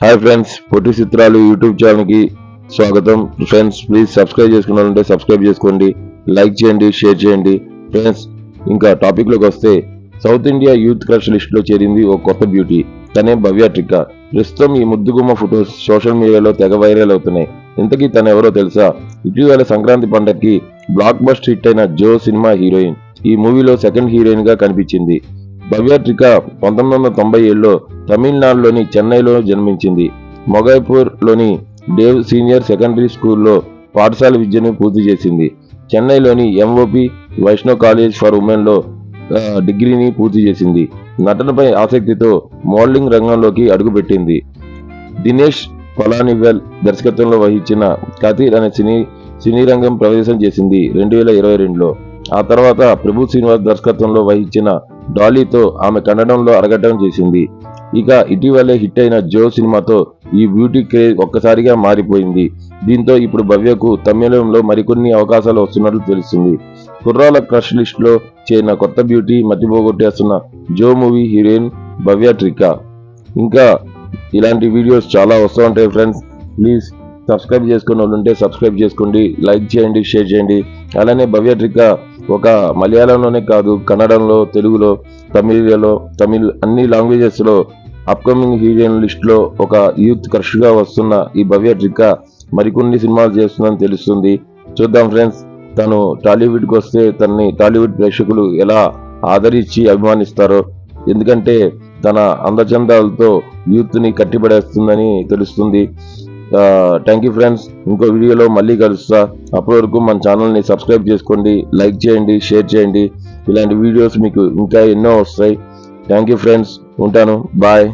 Hi friends పొట్టి చిత్రాలు YouTube ఛానల్కి స్వాగతం. ఫ్రెండ్స్ ప్లీజ్ సబ్స్క్రైబ్ చేసుకున్నారంటే సబ్స్క్రైబ్ చేసుకోండి లైక్ చేయండి షేర్ చేయండి. ఫ్రెండ్స్ ఇంకా టాపిక్లోకి వస్తే సౌత్ ఇండియా యూత్ క్రష్ లిస్ట్లో చేరింది ఓ కొత్త బ్యూటీ తనే భవ్య ట్రిక్క ప్రస్తుతం ఈ ముద్దుగుమ్మ ఫొటోస్ సోషల్ మీడియాలో తెగ వైరల్ అవుతున్నాయి. ఇంతకీ తను ఎవరో తెలుసా? ఇటీవల సంక్రాంతి పండగకి బ్లాక్ బస్ట్ హిట్ అయిన జో సినిమా హీరోయిన్. ఈ మూవీలో సెకండ్ హీరోయిన్గా కనిపించింది. భవ్యట్రిక పంతొమ్మిది వందల తొంభై ఏడులో తమిళనాడులోని చెన్నైలో జన్మించింది. మొగైపూర్లోని డేవ్ సీనియర్ సెకండరీ స్కూల్లో పాఠశాల విద్యను పూర్తి చేసింది. చెన్నైలోని ఎంఓపి వైష్ణవ్ కాలేజ్ ఫర్ ఉమెన్లో డిగ్రీని పూర్తి చేసింది. నటనపై ఆసక్తితో మోడలింగ్ రంగంలోకి అడుగుపెట్టింది. దినేష్ పలానివెల్ దర్శకత్వంలో వహించిన కతీర్ అనే సినీ సినీ రంగం ప్రవేశం చేసింది. రెండు వేల ఇరవై రెండులో ఆ తర్వాత ప్రభు శ్రీనివాస్ దర్శకత్వంలో వహించిన డాలీతో ఆమె కన్నడంలో అరగటం చేసింది. ఇక ఇటీవలే హిట్ అయిన జో సినిమాతో ఈ బ్యూటీ క్రేజ్ ఒక్కసారిగా మారిపోయింది. దీంతో ఇప్పుడు భవ్యకు తమిళంలో మరికొన్ని అవకాశాలు వస్తున్నట్లు తెలుస్తుంది. కుర్రాల క్రష్ లిస్ట్లో చేరిన కొత్త beauty మతిపోగొట్టేస్తున్న Joe movie heroine Bhavya Trikha ఇంకా ఇలాంటి వీడియోస్ చాలా వస్తూ ఉంటాయి ఫ్రెండ్స్. ప్లీజ్ సబ్స్క్రైబ్ చేసుకున్న వాళ్ళు ఉంటే సబ్స్క్రైబ్ చేసుకోండి లైక్ చేయండి షేర్ చేయండి. అలానే భవ్య ట్రికా ఒక మలయాళంలోనే కాదు కన్నడంలో తెలుగులో తమిళలో తమిళ్ అన్ని లాంగ్వేజెస్లో అప్కమింగ్ హీరోయిన్ లిస్ట్లో ఒక యూత్ క్రష్గా వస్తున్న ఈ భవ్య ట్రికా మరికొన్ని సినిమాలు చేస్తుందని తెలుస్తుంది. చూద్దాం ఫ్రెండ్స్ తను టాలీవుడ్కి వస్తే తనని టాలీవుడ్ ప్రేక్షకులు ఎలా ఆదరించి అభిమానిస్తారో ఎందుకంటే తన అందచందాలతో యూత్ని కట్టిపడేస్తుందని తెలుస్తుంది. థ్యాంక్ యూ ఫ్రెండ్స్ ఇంకో వీడియోలో మళ్ళీ కలుస్తా. అప్పటి వరకు మన ఛానల్ని సబ్స్క్రైబ్ చేసుకోండి లైక్ చేయండి షేర్ చేయండి. ఇలాంటి వీడియోస్ మీకు ఇంకా ఎన్నో వస్తాయి. థ్యాంక్ యూ ఫ్రెండ్స్ ఉంటాను. బాయ్